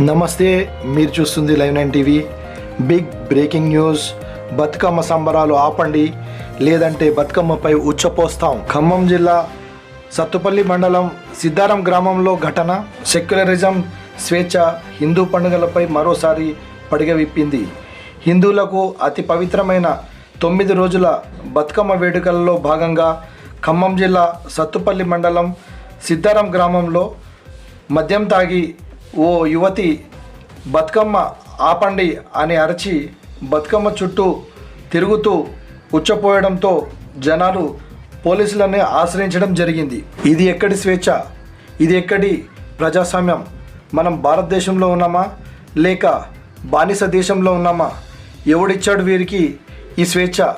నమస్తే మీరు చూస్తుంది live nine TV. Big breaking news. Bathukamma సంబరాలు ఆపండి. లేదంటే బతుకమ్మపై ఉచ్చపోస్తాం. ఖమ్మం జిల్లా సత్తుపల్లి మండలం సిద్ధారం గ్రామంలో ఘటన. సెక్యులరిజం స్వేచ్ఛ హిందూ పండుగలపై మరోసారి పడిగ విప్పింది. హిందువులకు అతి పవిత్రమైన తొమ్మిది రోజుల బతుకమ్మ వేడుకలలో భాగంగా ఖమ్మం జిల్లా సత్తుపల్లి మండలం సిద్ధారం గ్రామంలో మద్యం తాగి ఓ యువతి బతుకమ్మ ఆపండి అని అరచి బతుకమ్మ చుట్టూ తిరుగుతూ ఉచ్చపోయడంతో జనాలు పోలీసులని ఆశ్రయించడం జరిగింది. ఇది ఎక్కడి స్వేచ్ఛ? ఇది ఎక్కడి ప్రజాస్వామ్యం? మనం భారతదేశంలో ఉన్నామా? లేక బానిస దేశంలో ఉన్నామా? ఎవడిచ్చాడు వీరికి ఈ స్వేచ్ఛ?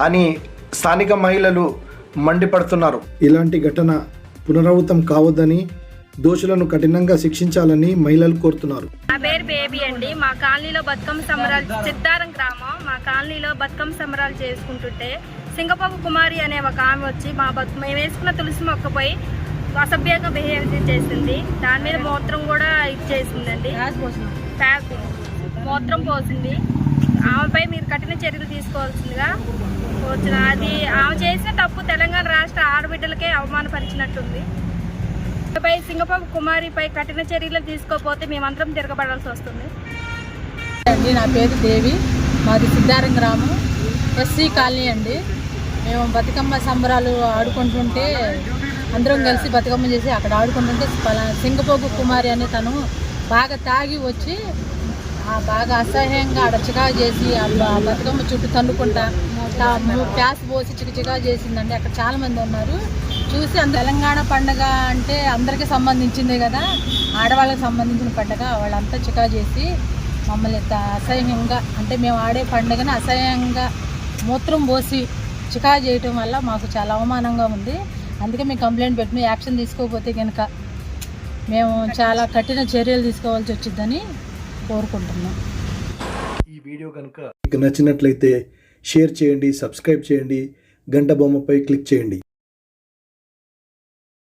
అని స్థానిక మహిళలు మండిపడుతున్నారు. ఇలాంటి ఘటన పునరావృతం కావద్దని దోషులను కఠినంగా శిక్షించాలని మహిళలు కోరుతున్నారు. నా పేరు బేబీ అండి. మా కాలనీలో బతుకమ్మ సంబరాలు సిద్ధారం గ్రామం. మా కాలనీలో బతుకమ్మ సంబరాలు చేసుకుంటుంటే సింగపపు కుమారి అనే ఒక ఆమె వచ్చి మా బతు మేము వేసుకున్న తులసి మొక్కపై అసభ్యంగా బిహేవ్ చేసింది దాని మీద మూత్రం కూడా ఇచ్చేసిందండి మూత్రం పోసింది. ఆమెపై మీరు కఠిన చర్యలు తీసుకోవాల్సిందిగా వచ్చిన అది ఆమె చేసిన తప్పు తెలంగాణ రాష్ట్ర ఆడబిడ్డలకే అవమానపరిచినట్టుంది. పై సింగపూర్ కుమారిపై కఠిన చర్యలు తీసుకోకపోతే మేమందరం తిరగబడాల్సి వస్తుంది. అండి నా పేరు దేవి. మాది సిద్ధారం గ్రామం. ఎస్సీ కాలనీ అండి. మేము బతుకమ్మ సంబరాలు ఆడుకుంటుంటే అందరం కలిసి బతుకమ్మ చేసి అక్కడ ఆడుకుంటుంటే సింగపోగు కుమారి అనే తను బాగా తాగి వచ్చి బాగా అసహ్యంగా అడచగా చేసి ఆ బతుకమ్మ చుట్టూ తన్నుకుంటా ప్యాస్ పోసి చికచికా చేసిందండి. అక్కడ చాలా మంది ఉన్నారు. చూసి తెలంగాణ పండగ అంటే అందరికీ సంబంధించిందే కదా. ఆడవాళ్ళకి సంబంధించిన పండగ. వాళ్ళంతా చికా చేసి మమ్మల్ని అసహ్యంగా అంటే మేము ఆడే పండుగని అసహ్యంగా మూత్రం పోసి చికా చేయటం వల్ల మాకు చాలా అవమానంగా ఉంది. అందుకే మేము కంప్లైంట్ పెట్టిన. యాక్షన్ తీసుకోకపోతే కనుక మేము చాలా కఠిన చర్యలు తీసుకోవాల్సి వచ్చిందని కోరుకుంటున్నాం. ఈ వీడియో కనుక నచ్చినట్లయితే షేర్ చేయండి సబ్స్క్రైబ్ చేయండి గంట బొమ్మపై క్లిక్ చేయండి.